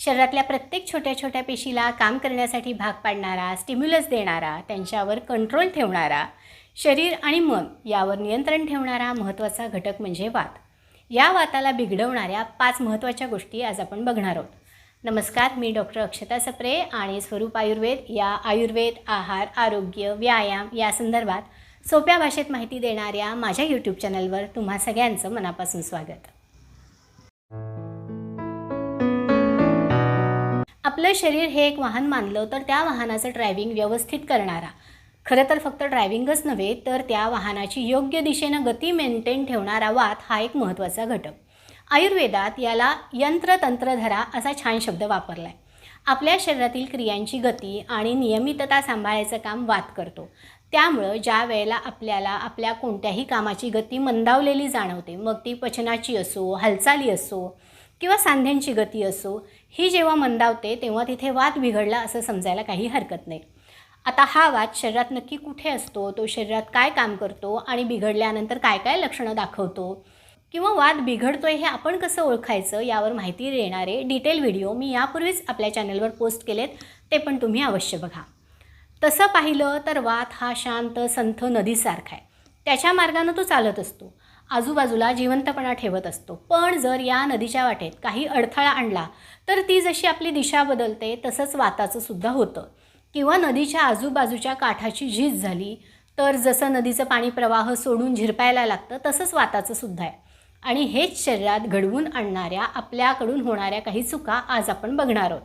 शरीरातल्या प्रत्येक छोट्या छोट्या पेशीला काम करण्यासाठी भाग पाडणारा स्टिम्युलस देणारा त्यांच्यावर कंट्रोल ठेवणारा शरीर आणि मन यावर नियंत्रण ठेवणारा महत्त्वाचा घटक म्हणजे वात. या वाताला बिघडवणाऱ्या पाच महत्त्वाच्या गोष्टी आज आपण बघणार आहोत. नमस्कार मी डॉक्टर अक्षता सप्रे आणि स्वरूप आयुर्वेद या आयुर्वेद आहार आरोग्य व्यायाम या संदर्भात सोप्या भाषेत माहिती देणाऱ्या माझ्या यूट्यूब चॅनलवर तुम्हा सगळ्यांचं मनापासून स्वागत. आपलं शरीर हे एक वाहन मानलं तर त्या वाहनाचं ड्रायव्हिंग व्यवस्थित करणारा. खरं तर फक्त ड्रायव्हिंगच नव्हे तर त्या वाहनाची योग्य दिशेनं गती मेंटेन ठेवणारा वात हा एक महत्त्वाचा घटक. आयुर्वेदात याला यंत्रतंत्रधरा असा छान शब्द वापरला आहे आपल्या शरीरातील क्रियांची गती आणि नियमितता सांभाळायचं काम वात करतो. त्यामुळं ज्या वेळेला आपल्याला आपल्या कोणत्याही कामाची गती मंदावलेली जाणवते मग ती पचनाची असो हालचाली असो किंवा सांध्यांची गती असो ही जेव्हा मंदावते तेव्हा तिथे वात बिघडला असं समजायला काही हरकत नाही. आता हा वात शरीरात नक्की कुठे असतो? तो शरीरात काय काम करतो? आणि बिघडल्यानंतर काय काय लक्षणं दाखवतो? किंवा वाद बिघडतोय हे आपण कसं ओळखायचं यावर माहिती देणारे डिटेल व्हिडिओ मी यापूर्वीच आपल्या चॅनलवर पोस्ट केलेत ते पण तुम्ही अवश्य बघा. तसं पाहिलं तर वात हा शांत संथ नदीसारखा आहे. त्याच्या मार्गानं तो चालत असतो. आजूबाजूला जिवंतपणा ठेवत असतो. पण जर या नदीच्या वाटेत काही अडथळा आणला तर ती जशी आपली दिशा बदलते तसंच वाताचं सुद्धा होतं. किंवा नदीच्या आजूबाजूच्या काठाची झीज झाली तर जसं नदीचं पाणी प्रवाह सोडून झिरपायला लागतं तसंच वाताचं सुद्धा आहे. आणि हेच शरीरात घडवून आणणाऱ्या आपल्याकडून होणाऱ्या काही चुका आज आपण बघणार आहोत.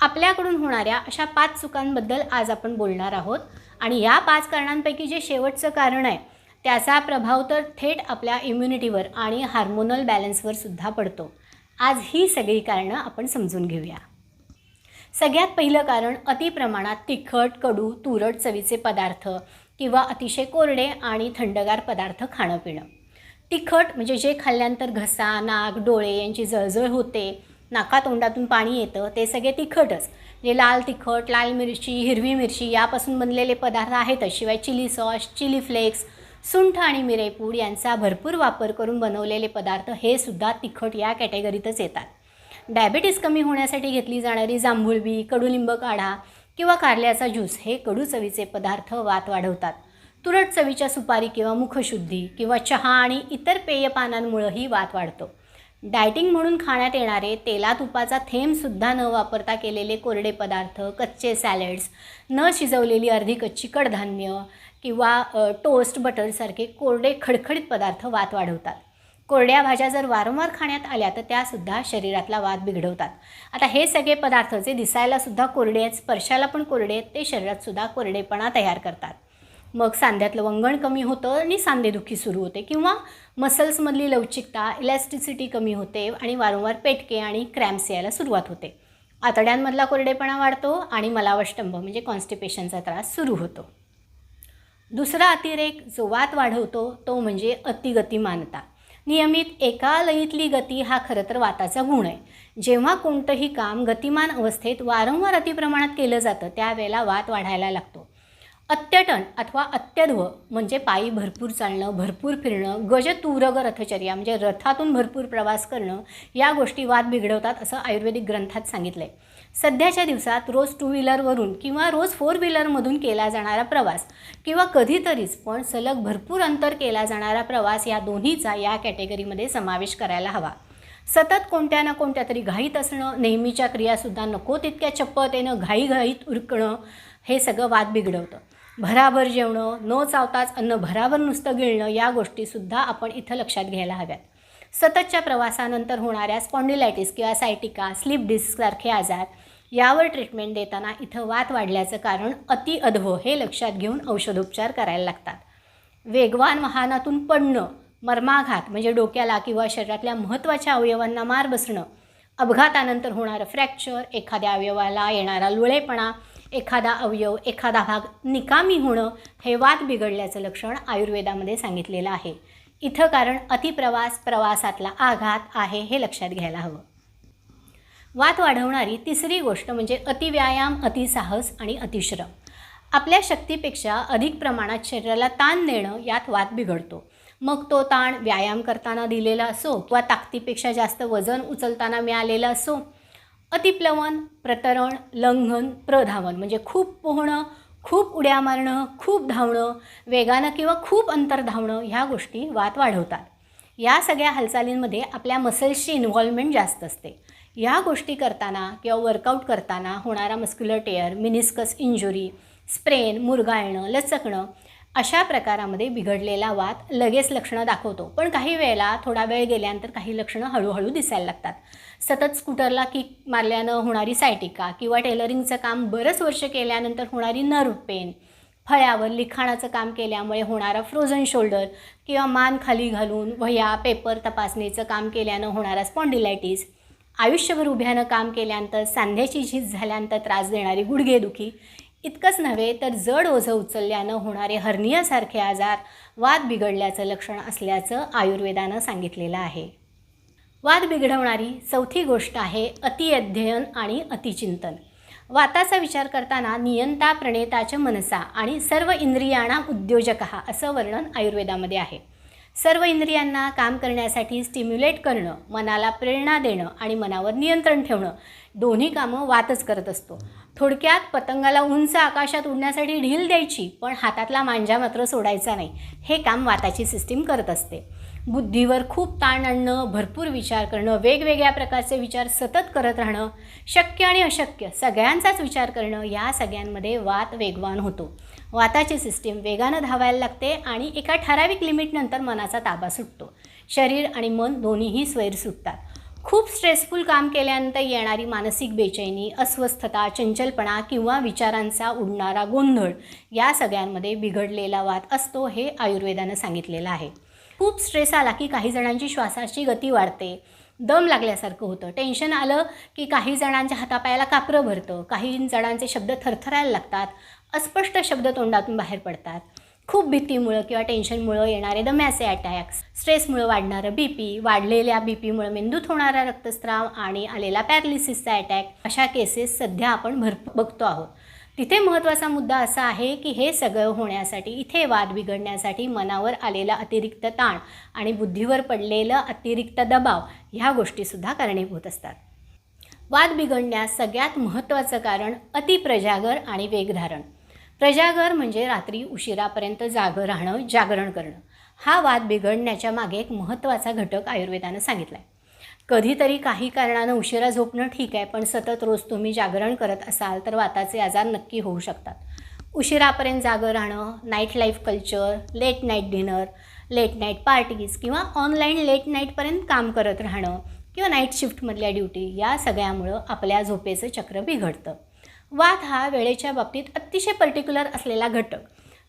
आपल्याकडून होणाऱ्या अशा पाच चुकांबद्दल आज आपण बोलणार आहोत. आणि या पाच कारणांपैकी जे शेवटचं कारण आहे त्याचा प्रभाव तर थेट आपल्या इम्युनिटीवर आणि हार्मोनल बॅलन्सवर सुद्धा पडतो. आज ही सगळी कारणं आपण समजून घेऊया. सगळ्यात पहिलं कारण अतिप्रमाणात तिखट कडू तुरट चवीचे पदार्थ किंवा अतिशय कोरडे आणि थंडगार पदार्थ खाणं पिणं तिखट म्हणजे जे खाल्ल्यानंतर घसा नाक डोळे यांची जळजळ होते नाकातोंडातून पाणी येतं ते सगळे तिखटच. म्हणजे लाल तिखट लाल मिरची हिरवी मिरची यापासून बनलेले पदार्थ आहेतच शिवाय चिली सॉस चिली फ्लेक्स सुंठ आणि मिरेपूड यांचा भरपूर वापर करून बनवलेले पदार्थ हे सुद्धा तिखट या कॅटेगरीतच येतात. डायबिटीस कमी होण्यासाठी घेतली जाणारी जांभूळबी कडुलिंब काढा किंवा कारल्याचा ज्यूस हे कडू चवीचे पदार्थ वात वाढवतात. तुरट चवीच्या सुपारी किंवा मुखशुद्धी किंवा चहा आणि इतर पेयपानांमुळंही वात वाढतो. डायटिंग म्हणून खाण्यात येणारे तेला तुपाचा थेंबसुद्धा न वापरता केलेले कोरडे पदार्थ कच्चे सॅलड्स न शिजवलेली अर्धी कच्ची कडधान्य किंवा टोस्ट बटरसारखे कोरडे खडखडीत पदार्थ वात वाढवतात. कोरड्या भाज्या जर वारंवार खाण्यात आल्या तर त्यासुद्धा शरीरातला वाद बिघडवतात. आता हे सगळे पदार्थ जे दिसायलासुद्धा कोरडे आहेत स्पर्शाला पण कोरडे आहेत ते शरीरातसुद्धा कोरडेपणा तयार करतात. मग सांध्यातलं वंगण कमी होतं आणि सांधेदुखी सुरू होते किंवा मसल्समधली लवचिकता इलॅस्टिसिटी कमी होते आणि वारंवार पेटके आणि क्रॅम्प्स यायला सुरुवात होते. आतड्यांमधला कोरडेपणा वाढतो आणि मलावष्टंभ म्हणजे कॉन्स्टिपेशनचा त्रास सुरू होतो. दुसरा अतिरेक जो वाद वाढवतो तो म्हणजे अतिगतिमानता नियमित एका लयीतली गती हा खरं तर वाताचा गुण आहे. जेव्हा कोणतंही काम गतिमान अवस्थेत वारंवार अतिप्रमाणात केलं जातं त्यावेळेला वात वाढायला लागतो. अत्यटन अथवा अत्यध्व म्हणजे पायी भरपूर चालणं भरपूर फिरणं गजतूरग रथचर्या म्हणजे रथातून भरपूर प्रवास करणं या गोष्टी वाद बिघडवतात असं आयुर्वेदिक ग्रंथात सांगितलं आहे सध्याच्या दिवसात रोज टू व्हीलरवरून किंवा रोज फोर व्हीलरमधून केला जाणारा प्रवास किंवा कधीतरीच पण सलग भरपूर अंतर केला जाणारा प्रवास या दोन्हीचा या कॅटेगरीमध्ये समावेश करायला हवा. सतत कोणत्या ना कोणत्या तरी घाईत असणं नेहमीच्या क्रियासुद्धा नको तितक्या चप्पतेनं घाईघाईत उरकणं हे सगळं वाद बिघडवतं. भराभर जेवणं न चावताच अन्न भराभर नुसतं गिळणं या गोष्टीसुद्धा आपण इथं लक्षात घ्यायला हव्यात. सततच्या प्रवासानंतर होणाऱ्या स्पॉन्डिलायटिस किंवा सायटिका स्लीप डिस्कसारखे आजार यावर ट्रीटमेंट देताना इथं वात वाढल्याचं कारण अतिअधो हे लक्षात घेऊन औषधोपचार करायला लागतात. वेगवान वाहनातून पडणं मर्माघात म्हणजे डोक्याला किंवा शरीरातल्या महत्त्वाच्या अवयवांना मार बसणं अपघातानंतर होणारं फ्रॅक्चर एखाद्या अवयवाला येणारा लुळेपणा एखादा अवयव एखादा भाग निकामी होणं हे वात बिघडल्याचं लक्षण आयुर्वेदामध्ये सांगितलेलं आहे. इथं कारण अतिप्रवास प्रवासातला आघात आहे हे लक्षात घ्यायला हवं. वात वाढवणारी तिसरी गोष्ट म्हणजे अतिव्यायाम अतिसाहस आणि अतिश्रम. आपल्या शक्तीपेक्षा अधिक प्रमाणात शरीराला ताण देणं यात वात बिघडतो. मग तो ताण व्यायाम करताना दिलेला असो किंवा ताकदीपेक्षा जास्त वजन उचलताना मिळालेला असो अतिप्लवन प्रतरण लंघन प्रधावन म्हणजे खूप पोहणं खूप उड्या मारणं खूप धावणं वेगानं किंवा खूप अंतर धावणं ह्या गोष्टी वात वाढवतात. या सगळ्या हालचालींमध्ये आपल्या मसल्सची इन्व्हॉल्वमेंट जास्त असते. या गोष्टी करताना किंवा वर्कआउट करताना होणारा muscular tear meniscus injury sprain मुरगाळणं लचकणं अशा प्रकारामध्ये बिघडलेला वात लगेच लक्षणं दाखवतो. पण काही वेळेला थोडा वेळ गेल्यानंतर काही लक्षणं हळूहळू दिसायला लागतात. सतत स्कूटरला किक मारल्यानं होणारी सायटिका किंवा टेलरिंगचं काम बरंच वर्ष केल्यानंतर होणारी नर्व पेन फळ्यावर लिखाणाचं काम केल्यामुळे होणारा फ्रोझन शोल्डर किंवा मान खाली घालून वह्या पेपर तपासणीचं काम केल्यानं होणारा स्पॉन्डिलायटीस आयुष्यभर उभ्यानं काम केल्यानंतर सांध्याची झीज झाल्यानंतर त्रास देणारी गुडघेदुखी इतकंच नव्हे तर जड ओझं उचलल्यानं होणारे हर्नियासारखे आजार वाद बिघडल्याचं लक्षण असल्याचं आयुर्वेदानं सांगितलेलं आहे. वाद बिघडवणारी चौथी गोष्ट आहे अतिअध्ययन आणि अतिचिंतन. वाताचा विचार करताना नियंता प्रणेताच मनसा आणि सर्व इंद्रियांना उद्योजक असं वर्णन आयुर्वेदामध्ये आहे. सर्व इंद्रियांना काम करण्यासाठी स्टिम्युलेट करणं मनाला प्रेरणा देणं आणि मनावर नियंत्रण ठेवणं दोन्ही कामं वातच करत असतो. थोडक्यात पतंगाला उंच आकाशात उडण्यासाठी ढील द्यायची पण हातातला मांजा मात्र सोडायचा नाही. हे काम वाताची सिस्टीम करत असते. बुद्धीवर खूप ताण आणणं भरपूर विचार करणं वेगवेगळ्या प्रकारचे विचार सतत करत राहणं शक्य आणि अशक्य सगळ्यांचाच विचार करणं या सगळ्यांमध्ये वात वेगवान होतो. वाताची सिस्टीम वेगानं धावायला लागते आणि एका ठराविक लिमिटनंतर मनाचा ताबा सुटतो. शरीर आणि मन दोन्हीही स्वैर सुटतात. खूप स्ट्रेसफुल काम केल्यानंतर येणारी मानसिक बेचैनी अस्वस्थता चंचलपणा किंवा विचारांचा उडणारा गोंधळ या सगळ्यांमध्ये बिघडलेला वाद असतो हे आयुर्वेदानं सांगितलेलं आहे. खूप स्ट्रेस आला की काही जणांची श्वासाची गती वाढते. दम लागल्यासारखं होतं. टेन्शन आलं की काही जणांच्या हातापायाला कापरं भरतं. काही जणांचे शब्द थरथरायला लागतात. अस्पष्ट शब्द तोंडातून बाहेर पडतात. खूप भीतीमुळं किंवा टेन्शनमुळं येणारे दम्याचे अटॅक्स स्ट्रेसमुळं वाढणारं बी पी वाढलेल्या बी पीमुळं मेंदूत होणारा रक्तस्राव आणि आलेला पॅरालिसिसचा अटॅक अशा केसेस सध्या आपण भरपूर बघतो आहोत. तिथे महत्त्वाचा मुद्दा असा आहे की हे सगळं होण्यासाठी इथे वाद बिघडण्यासाठी मनावर आलेला अतिरिक्त ताण आणि बुद्धीवर पडलेलं अतिरिक्त दबाव ह्या गोष्टीसुद्धा कारणीभूत असतात. वाद बिघडण्यास सगळ्यात महत्त्वाचं कारण अतिप्रजागर आणि वेगधारण. प्रजागर म्हणजे रात्री उशिरापर्यंत जागं राहणं जागरण करणं. हा वाद बिघडण्याच्या मागे एक महत्त्वाचा घटक आयुर्वेदानं सांगितला आहे कधीतरी काही कारणानं उशिरा झोपणं ठीक आहे पण सतत रोज तुम्ही जागरण करत असाल तर वाताचे आजार नक्की होऊ शकतात. उशिरापर्यंत जागं राहणं night life culture late night dinner late night parties किंवा ऑनलाईन लेट नाईटपर्यंत काम करत राहणं किंवा नाईट शिफ्टमधल्या ड्युटी या सगळ्यामुळं आपल्या झोपेचं चक्र बिघडतं. वाद हा वेळेच्या बाबतीत अतिशय पर्टिक्युलर असलेला घटक.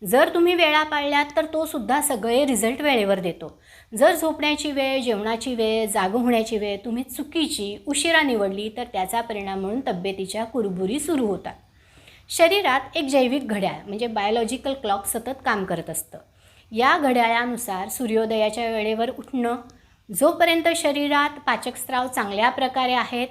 जर तुम्ही वेळा पाळल्यात तर तो सुद्धा सगळे रिझल्ट वेळेवर देतो. जर झोपण्याची वेळ जेवणाची वेळ जागं होण्याची वेळ तुम्ही चुकीची उशिरा निवडली तर त्याचा परिणाम म्हणून तब्येतीच्या कुरबुरी सुरू होतात. शरीरात एक जैविक घड्याळ म्हणजे बायोलॉजिकल क्लॉक सतत काम करत असतं. या घड्याळानुसार सूर्योदयाच्या वेळेवर उठणं जोपर्यंत शरीरात पाचकस्त्राव चांगल्या प्रकारे आहेत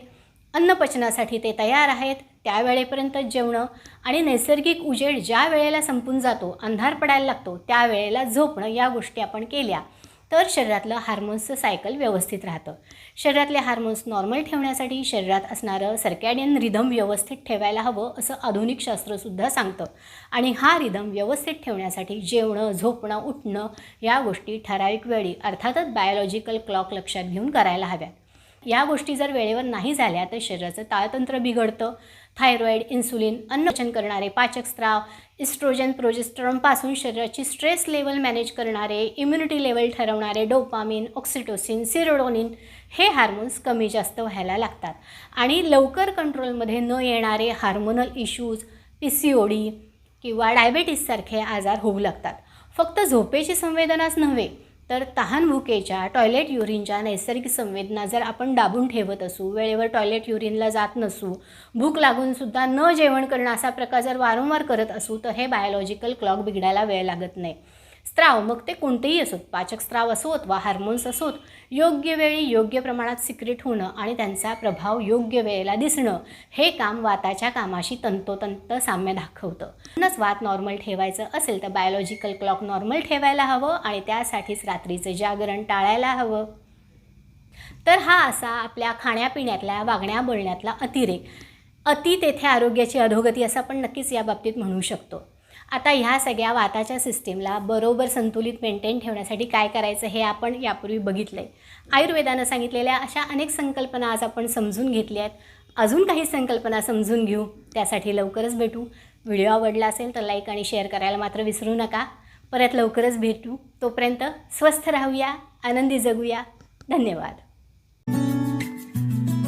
अन्नपचनासाठी ते तयार आहेत. त्यावेळेपर्यंत जेवणं आणि नैसर्गिक उजेड ज्या वेळेला संपून जातो अंधार पडायला लागतो त्यावेळेला झोपणं या गोष्टी आपण केल्या तर शरीरातलं हार्मोन्सचं सायकल व्यवस्थित राहतं. शरीरातले हार्मोन्स नॉर्मल ठेवण्यासाठी शरीरात असणारं सर्कॅडियन रिधम व्यवस्थित ठेवायला हवं असं आधुनिक शास्त्रसुद्धा सांगतं. आणि हा रिधम व्यवस्थित ठेवण्यासाठी जेवणं झोपणं उठणं या गोष्टी ठराविक वेळी अर्थातच बायोलॉजिकल क्लॉक लक्षात घेऊन करायला हव्यात. या गोष्टी जर वेळेवर नाही झाल्या तर शरीराचं ताळतंत्र बिघडतं. थायरॉईड इन्सुलिन अन्नपचन करणारे पाचक स्त्राव इस्ट्रोजन प्रोजेस्ट्रॉनपासून शरीराची स्ट्रेस लेवल मॅनेज करणारे इम्युनिटी लेवल ठरवणारे डोपामिन ऑक्सिटोसिन सिरोडोनिन हे हार्मोन्स कमी जास्त व्हायला लागतात. आणि लवकर कंट्रोलमध्ये न येणारे hormonal issues P C O D किंवा डायबेटीससारखे आजार होऊ लागतात. फक्त झोपेची संवेदनाच नव्हे तर तहानभुकेच्या टॉयलेट युरिनच्या नैसर्गिक संवेदना जर आपण दाबून ठेवत असू वेळेवर टॉयलेट युरिनला जात नसू भूक लागूनसुद्धा न जेवण करणं असा प्रकार जर वारंवार करत असू तर हे बायोलॉजिकल क्लॉक बिघडायला वेळ लागत नाही. स्त्राव मग ते कोणतेही असोत. पाचक स्त्राव असोत वा हार्मोन्स असोत योग्य वेळी योग्य प्रमाणात सिक्रेट होणं आणि त्यांचा प्रभाव योग्य वेळेला दिसणं हे काम वाताच्या कामाशी तंतोतंत साम्य दाखवतं. म्हणूनच वात नॉर्मल ठेवायचं असेल तर बायोलॉजिकल क्लॉक नॉर्मल ठेवायला हवं आणि त्यासाठीच रात्रीचं जागरण टाळायला हवं. तर हा असा आपल्या खाण्यापिण्यातल्या वागण्या बोलण्यातला अतिरेक. अति तेथे आरोग्याची अधोगती असं आपण नक्कीच या बाबतीत म्हणू शकतो. आता ह्या सगळ्या वाताच्या सिस्टीमला बरोबर संतुलित मेंटेन ठेवण्यासाठी काय करायचं हे आपण यापूर्वी बघितलं आहे आयुर्वेदानं सांगितलेल्या अशा अनेक संकल्पना आज आपण समजून घेतल्या आहेत. अजून काही संकल्पना समजून घेऊ त्यासाठी लवकरच भेटू. व्हिडिओ आवडला असेल तर लाईक आणि शेअर करायला मात्र विसरू नका. परत लवकरच भेटू. तोपर्यंत स्वस्थ राहूया आनंदी जगूया. धन्यवाद.